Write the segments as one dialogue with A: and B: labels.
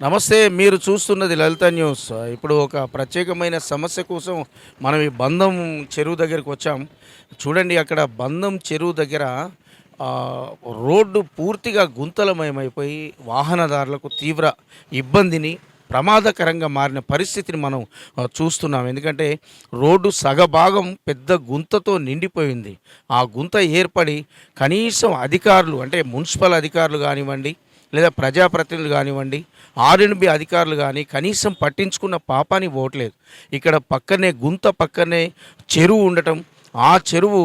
A: నమస్తే మీరు చూస్తున్నది లలిత న్యూస్. ఇప్పుడు ఒక ప్రత్యేకమైన సమస్య కోసం మనం ఈ బంధం చెరువు దగ్గరికి వచ్చాం. చూడండి అక్కడ బంధం చెరువు దగ్గర రోడ్డు పూర్తిగా గుంతలమయమైపోయి వాహనదారులకు తీవ్ర ఇబ్బందిని ప్రమాదకరంగా మారిన పరిస్థితిని మనం చూస్తున్నాం. ఎందుకంటే రోడ్డు సగభాగం పెద్ద గుంతతో నిండిపోయింది. ఆ గుంత ఏర్పడి కనీసం అధికారులు అంటే మున్సిపల్ అధికారులు కానివ్వండి లేదా ప్రజాప్రతినిధులు కానివ్వండి ఆర్ఎన్బి అధికారులు కానీ కనీసం పట్టించుకున్న పాపాని పోవట్లేదు ఇక్కడ పక్కనే గుంత పక్కనే చెరువు ఉండటం ఆ చెరువు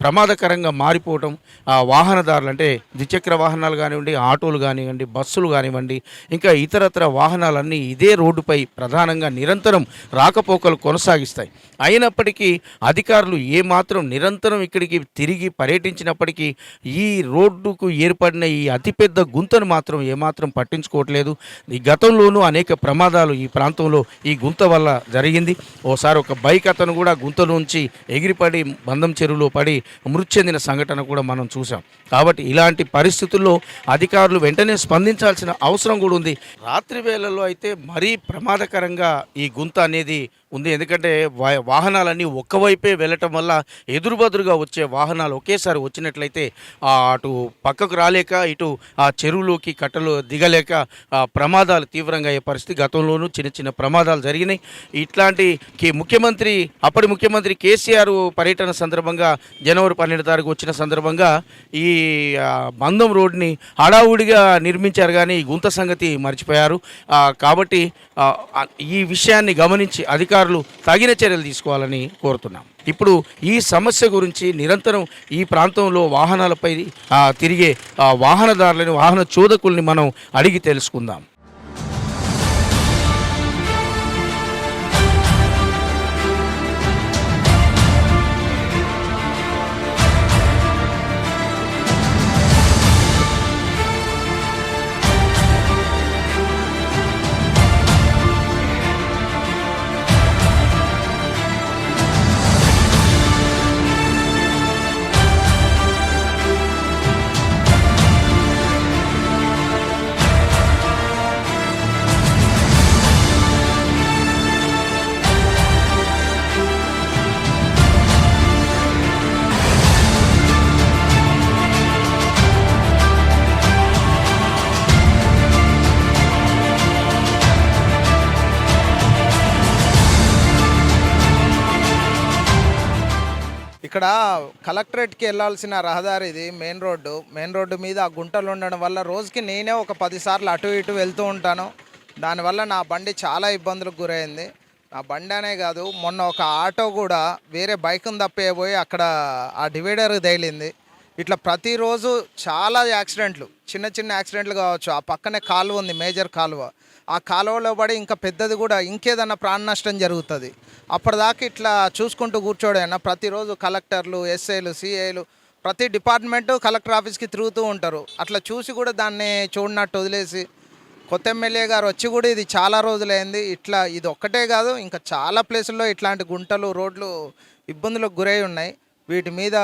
A: ప్రమాదకరంగా మారిపోవటం ఆ వాహనదారులు అంటే ద్విచక్ర వాహనాలు కానివ్వండి ఆటోలు కానివ్వండి బస్సులు కానివ్వండి ఇంకా ఇతరత్ర వాహనాలన్నీ ఇదే రోడ్డుపై ప్రధానంగా నిరంతరం రాకపోకలు కొనసాగిస్తాయి. అయినప్పటికీ అధికారులు ఏమాత్రం నిరంతరం ఇక్కడికి తిరిగి పర్యటించినప్పటికీ ఈ రోడ్డుకు ఏర్పడిన ఈ అతిపెద్ద గుంతను మాత్రం ఏమాత్రం పట్టించుకోవట్లేదు. ఈ గతంలోనూ అనేక ప్రమాదాలు ఈ ప్రాంతంలో ఈ గుంత వల్ల జరిగింది. ఓసారి ఒక బైక్ అతను కూడా గుంతలోంచి ఎగిరిపడి బంధం చెరువులో పడి మృతి చెందిన సంఘటన కూడా మనం చూసాం కాబట్టి ఇలాంటి పరిస్థితుల్లో అధికారులు వెంటనే స్పందించాల్సిన అవసరం కూడా ఉంది. రాత్రి వేళల్లో అయితే మరీ ప్రమాదకరంగా ఈ గుంత అనేది ఉంది. ఎందుకంటే వా- వాహనాలన్నీ ఒక్కవైపే వెళ్ళటం వల్ల ఎదురుబదురుగా వచ్చే వాహనాలు ఒకేసారి వచ్చినట్లయితే అటు పక్కకు రాలేక ఇటు ఆ చెరువులోకి కట్టలు దిగలేక ప్రమాదాలు తీవ్రంగా అయ్యే పరిస్థితి గతంలోనూ చిన్న చిన్న ప్రమాదాలు జరిగినాయి. ఇట్లాంటి ముఖ్యమంత్రి అప్పటి ముఖ్యమంత్రి కేసీఆర్ పర్యటన సందర్భంగా జనవరి పన్నెండు తారీఖు వచ్చిన సందర్భంగా ఈ ఆ, బంధం రోడ్ని హడావుడిగా నిర్మించారు కానీ గుంత సంగతి మర్చిపోయారు. కాబట్టి ఈ విషయాన్ని గమనించి అధికారులు తగిన చర్యలు తీసుకోవాలని కోరుతున్నాం. ఇప్పుడు ఈ సమస్య గురించి నిరంతరం ఈ ప్రాంతంలో వాహనాలపై తిరిగే వాహనదారులను వాహన చోదకుల్ని మనం అడిగి తెలుసుకుందాం.
B: ఇక్కడ కలెక్టరేట్కి వెళ్ళాల్సిన రహదారి ఇది మెయిన్ రోడ్డు. మెయిన్ రోడ్డు మీద ఆ గుంటలు ఉండడం వల్ల రోజుకి నేనే ఒక పదిసార్లు అటు ఇటు వెళ్తూ ఉంటాను. దానివల్ల నా బండి చాలా ఇబ్బందులకు గురైంది. నా బండి అనే కాదు మొన్న ఒక ఆటో కూడా వేరే బైక్ను తప్పేయబోయి అక్కడ ఆ డివైడర్ తగిలింది ఇట్లా ప్రతిరోజు చాలా యాక్సిడెంట్లు చిన్న చిన్న యాక్సిడెంట్లు కావచ్చు. ఆ పక్కనే కాలువ ఉంది మేజర్ కాలువ. ఆ కాలువలో పడి ఇంకా పెద్దది కూడా ఇంకేదన్నా ప్రాణ నష్టం జరుగుతుంది. అప్పటిదాకా ఇట్లా చూసుకుంటూ కూర్చోడైనా ప్రతిరోజు కలెక్టర్లు ఎస్ఐలు సిఐలు ప్రతి డిపార్ట్మెంటు కలెక్టర్ ఆఫీస్కి తిరుగుతూ ఉంటారు. అట్లా చూసి కూడా దాన్ని చూడనట్టు వదిలేసి కొత్త ఎమ్మెల్యే గారు వచ్చి కూడా ఇది చాలా రోజులైంది. ఇట్లా ఇది ఒక్కటే కాదు ఇంకా చాలా ప్లేసుల్లో ఇట్లాంటి గుంటలు రోడ్లు ఇబ్బందులకు గురై ఉన్నాయి. వీటి మీద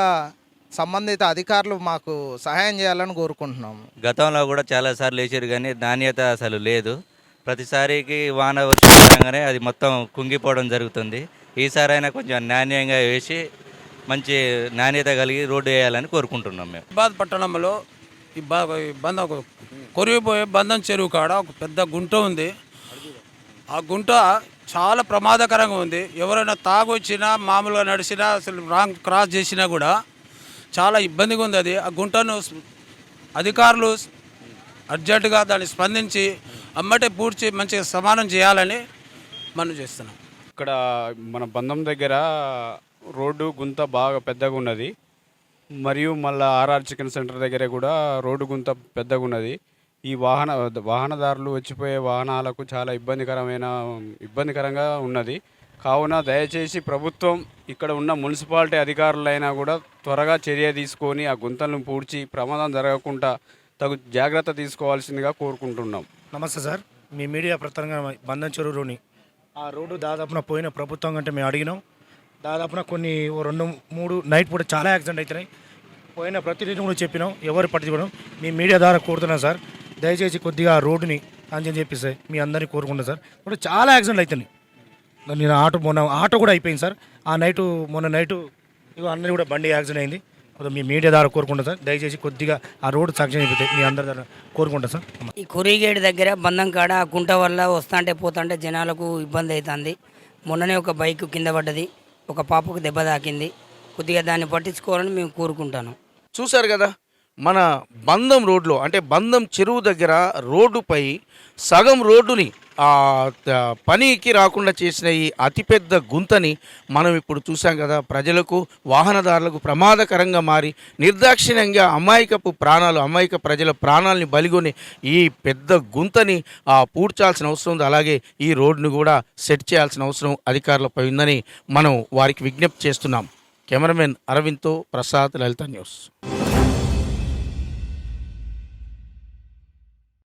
B: సంబంధిత అధికారులు మాకు సహాయం చేయాలని కోరుకుంటున్నాము.
C: గతంలో కూడా చాలాసార్లు వేసారు కానీ నాణ్యత అసలు లేదు. ప్రతిసారికి వాన వచ్చిగానే అది మొత్తం కుంగిపోవడం జరుగుతుంది. ఈసారి అయినా కొంచెం నాణ్యంగా వేసి మంచి నాణ్యత కలిగి రోడ్డు వేయాలని కోరుకుంటున్నాం మేము.
D: బాద్ పట్టణంలో ఈ బంధం కొరిగిపోయే బంధం చెరువు కాడ ఒక పెద్ద గుంట ఉంది. ఆ గుంట చాలా ప్రమాదకరంగా ఉంది. ఎవరైనా తాగొచ్చినా మామూలుగా నడిచినా అసలు రాంగ్ క్రాస్ చేసినా కూడా చాలా ఇబ్బందిగా ఉంది అది. ఆ గుంటను అధికారులు అర్జెంటుగా దాన్ని స్పందించి అమ్మటే పూడ్చి మంచిగా సమానం చేయాలని మనం చేస్తున్నాం.
E: ఇక్కడ మన బంధం దగ్గర రోడ్డు గుంత బాగా పెద్దగా ఉన్నది. మరియు మళ్ళీ ఆర్ఆర్ చికెన్ సెంటర్ దగ్గర కూడా రోడ్డు గుంత పెద్దగా ఉన్నది. ఈ వాహన వాహనదారులు వచ్చిపోయే వాహనాలకు చాలా ఇబ్బందికరమైన ఇబ్బందికరంగా ఉన్నది. కావున దయచేసి ప్రభుత్వం ఇక్కడ ఉన్న మున్సిపాలిటీ అధికారులైనా కూడా త్వరగా చర్య తీసుకొని ఆ గుంతలను పూడ్చి ప్రమాదం జరగకుండా తగు జాగ్రత్త తీసుకోవాల్సిందిగా కోరుకుంటున్నాం.
F: నమస్తే సార్. మీ మీడియా ప్రతంగా బంధం చెరువులోని ఆ రోడ్డు దాదాపున పోయిన ప్రభుత్వం కంటే మేము అడిగినాం. దాదాపున కొన్ని ఓ రెండు మూడు నైట్ పూట చాలా యాక్సిడెంట్ అవుతున్నాయి పోయిన ప్రతినిధి కూడా చెప్పినాం. ఎవరు పట్టించుకోవడం మీ మీడియా ద్వారా కోరుతున్నాం సార్. దయచేసి కొద్దిగా ఆ రోడ్డుని అని చెప్పి సార్ మీ అందరినీ కోరుకుంటాం సార్. ఇప్పుడు చాలా యాక్సిడెంట్ అవుతున్నాయి నేను ఆటో మొన్న ఆటో కూడా అయిపోయింది సార్. ఆ నైటు మొన్న నైటు ఇగో అందరి కూడా బండి యాక్సిడెంట్ అయింది. కొద్దిగా మీ మీడియా ద్వారా కోరుకుంటా సార్. దయచేసి కొద్దిగా ఆ రోడ్డు సాక్ష్యం అయిపోతాయి మీ అందరి ద్వారా కోరుకుంటా సార్.
G: ఈ కొరిగేట్ దగ్గర బంధం కాడ ఆ గుంట వల్ల వస్తాంటే పోతాంటే జనాలకు ఇబ్బంది అవుతుంది మొన్ననే ఒక బైక్ కింద పడ్డది. ఒక పాపకు దెబ్బ తాకింది. కొద్దిగా దాన్ని పట్టించుకోవాలని మేము కోరుకుంటాను.
A: చూశారు కదా మన బంధం రోడ్లో అంటే బంధం చెరువు దగ్గర రోడ్డుపై సగం రోడ్డుని పనికి రాకుండా చేసిన ఈ అతిపెద్ద గుంతని మనం ఇప్పుడు చూసాం కదా. ప్రజలకు వాహనదారులకు ప్రమాదకరంగా మారి నిర్దాక్షిణ్యంగా అమాయకపు ప్రాణాలు అమాయక ప్రజల ప్రాణాలని బలిగొని ఈ పెద్ద గుంతని ఆ, పూడ్చాల్సిన అవసరం ఉంది. అలాగే ఈ రోడ్ను కూడా సెట్ చేయాల్సిన అవసరం అధికారులపై ఉందని మనం వారికి విజ్ఞప్తి చేస్తున్నాం. కెమెరామెన్ అరవింద్తో ప్రసాద్ లలిత న్యూస్.